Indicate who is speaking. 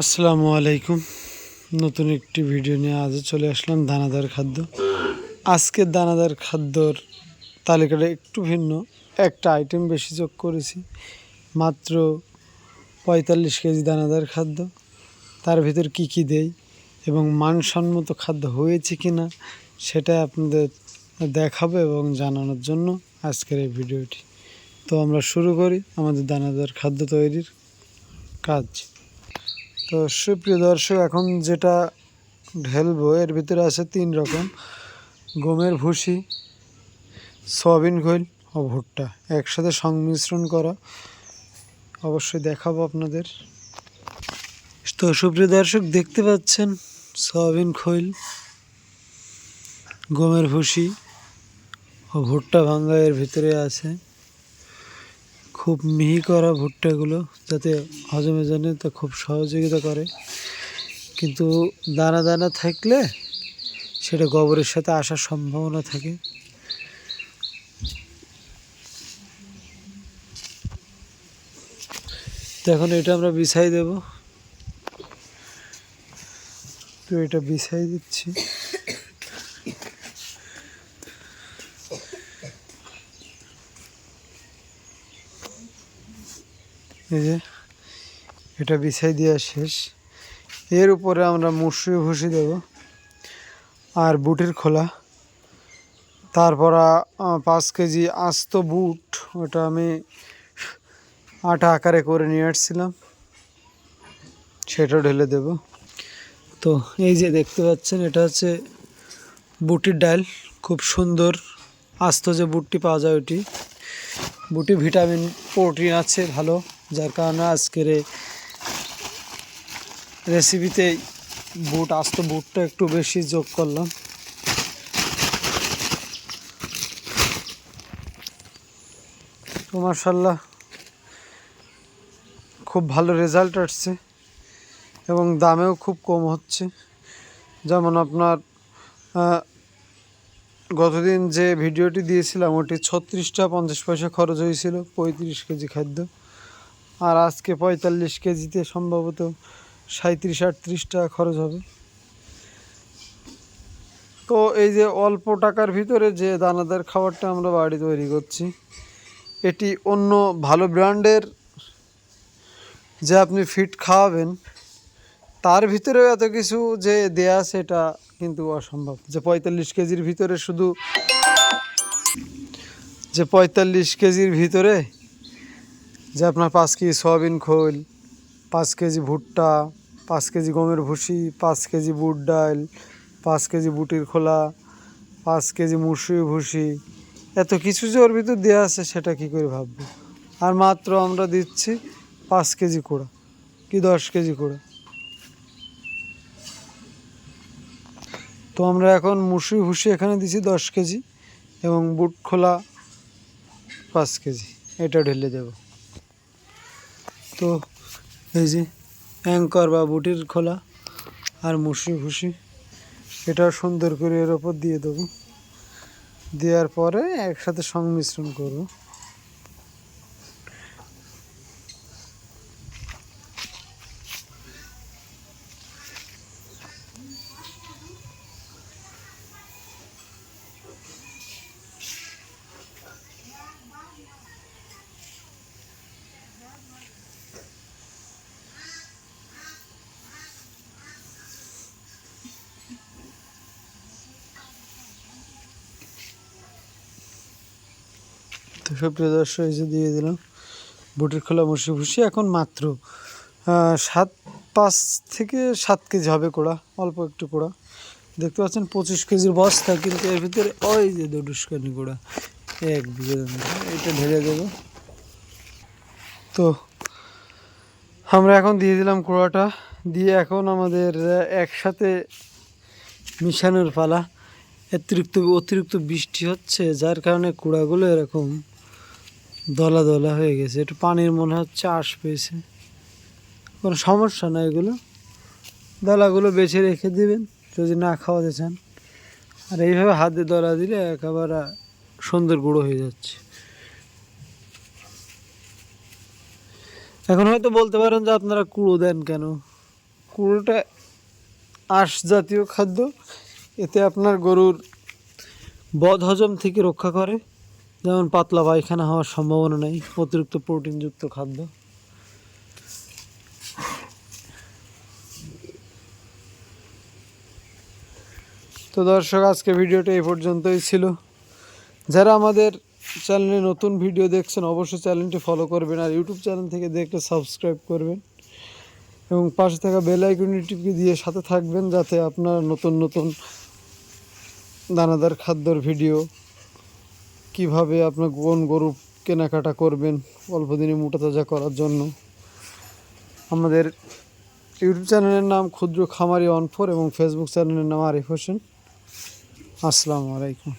Speaker 1: আসসালামু আলাইকুম। নতুন একটি ভিডিও নিয়ে আজও চলে আসলাম দানাদার খাদ্য। আজকের দানাদার খাদ্যর তালিকাটা একটু ভিন্ন। একটা আইটেম বেশি যোগ করেছি, মাত্র পঁয়তাল্লিশ কেজি দানাদার খাদ্য। তার ভিতর কি কি দেই এবং মানসম্মত খাদ্য হয়েছে কি না সেটা আপনাদের দেখাবো এবং জানানোর জন্য আজকের এই ভিডিওটি। তো আমরা শুরু করি আমাদের দানাদার খাদ্য তৈরির কাজ। তো সুপ্রিয় দর্শক, এখন যেটা ঢেলবো, এর ভিতরে আছে তিন রকম। গমের ভুসি, সয়াবিন খৈল ও ভুট্টা। একসাথে সংমিশ্রণ করা। অবশ্যই দেখাবো আপনাদের। তো সুপ্রিয় দর্শক, দেখতে পাচ্ছেন সয়াবিন খৈল, গমের ভুসি ও ভুট্টা ভাঙ্গা এর ভিতরে আছে। খুব মিহি করা ভুট্টাগুলো যাতে হজমের জন্য তা খুব সহযোগিতা করে। কিন্তু দানা দানা থাকলে সেটা গোবরের সাথে আসার সম্ভাবনা থাকে। এখন এটা আমরা বিছাই দেব। তো এটা বিছাই দিচ্ছি। এই যে, এটা বিছাই দেওয়া শেষ। এর উপরে আমরা মুসুরি ভুসি দেব আর বুটের খোলা। তারপর পাঁচ কেজি আস্ত বুট, ওটা আমি আটা আকারে করে নিয়ে আসছিলাম। সেটা ঢেলে দেব। তো এই যে দেখতে পাচ্ছেন, এটা হচ্ছে বুটির ডাল। খুব সুন্দর আস্ত যে বুটটি পাওয়া যায় ওটি। বুটি ভিটামিন, প্রোটিন আছে, ভালো। যার কারণে আজকের রেসিপিতে বুট, আস্ত বুটটা একটু বেশি যোগ করলাম। তো মার্শাল্লাহ খুব ভালো রেজাল্ট আসছে এবং দামেও খুব কম হচ্ছে। যেমন আপনার গতদিন যে ভিডিওটি দিয়েছিলাম, ওটি ছত্রিশটা পঞ্চাশ পয়সা খরচ হয়েছিল, পঁয়ত্রিশ কেজি খাদ্য। আর আজকে পঁয়তাল্লিশ কেজিতে সম্ভবত সাঁত্রিশ আটত্রিশ টাকা খরচ হবে। তো এই যে অল্প টাকার ভিতরে যে দানাদার খাবারটা আমরা বাড়ি তৈরি করছি, এটি অন্য ভালো ব্র্যান্ডের যে আপনি ফিট খাওয়াবেন, তার ভিতরেও এত কিছু যে দেয়া সেটা কিন্তু অসম্ভব। যে পঁয়তাল্লিশ কেজির ভিতরে শুধু, যে পঁয়তাল্লিশ কেজির ভিতরে যে আপনার পাঁচ কেজি সয়াবিন খোল, পাঁচ কেজি ভুট্টা, পাঁচ কেজি গমের ভুসি, পাঁচ কেজি বুট ডাল, পাঁচ কেজি বুটির খোলা, পাঁচ কেজি মুসুরি ভুসি, এত কিছু যে ওর ভিতর দেওয়া আছে সেটা কি করে ভাববো? আর মাত্র আমরা দিচ্ছি পাঁচ কেজি কুড়া, কি দশ কেজি কুড়া। তো আমরা এখন মুসুরি ভুসি এখানে দিচ্ছি দশ কেজি এবং বুট খোলা পাঁচ কেজি, এটা ঢেলে দেব। তো এই যে অ্যাঙ্কর বা বুটির খোলা আর মুসি ভুসি, এটা সুন্দর করে এর ওপর দিয়ে দেবো। দেওয়ার পরে একসাথে সংমিশ্রণ করব। তো সুপ্রিয় দর্শক যে দিয়ে দিলাম। বুটের খোলা মুসি ভুসি এখন মাত্র সাত, পাঁচ থেকে সাত কেজি হবে কোড়া, অল্প একটু কোড়া। দেখতে পাচ্ছেন পঁচিশ কেজির বস্তা, কিন্তু এর ভিতরে ওই যে দুডুস্কানি কোড়া। এক বিঘে এটা ঢেলে দেবো। তো, আমরা এখন দিয়ে দিলাম কুড়াটা। দিয়ে এখন আমাদের একসাথে মিশানোর পালা। অতিরিক্ত অতিরিক্ত বৃষ্টি হচ্ছে, যার কারণে কুড়াগুলো এরকম দলা দলা হয়ে গেছে। একটু পানির মনে হচ্ছে, আশ পেয়েছে। কোনো সমস্যা না এগুলো। দলাগুলো বেছে রেখে দিবেন, যদি না খাওয়াতে চান। আর এইভাবে হাতে দলা দিলে একেবারে সুন্দর গুঁড়ো হয়ে যাচ্ছে। এখন হয়তো বলতে পারেন যে আপনারা কুড়ো দেন কেন? পুরোটা আঁশ জাতীয় খাদ্য, এতে আপনার গরুর বদ হজম থেকে রক্ষা করে। যেমন পাতলা পায়খানা হওয়ার সম্ভাবনা নেই, অতিরিক্ত প্রোটিনযুক্ত খাদ্য। তো দর্শক আজকে ভিডিওটা এই পর্যন্তই ছিল। যারা আমাদের চ্যানেলে নতুন ভিডিও দেখছেন, অবশ্যই চ্যানেলটি ফলো করবেন আর ইউটিউব চ্যানেল থেকে দেখলে সাবস্ক্রাইব করবেন। এবং পাশে থাকা বেল দিয়ে সাথে থাকবেন যাতে আপনার নতুন নতুন দানাদার খাদ্যর ভিডিও কীভাবে আপনার কোন গরু কেনাকাটা করবেন? অল্প দিনে মোটা তাজা করার জন্য। আমাদের ইউটিউব চ্যানেলের নাম ক্ষুদ্র খামারি অনফোর এবং ফেসবুক চ্যানেলের নাম আরিফ হোসেন। আসসালামু আলাইকুম।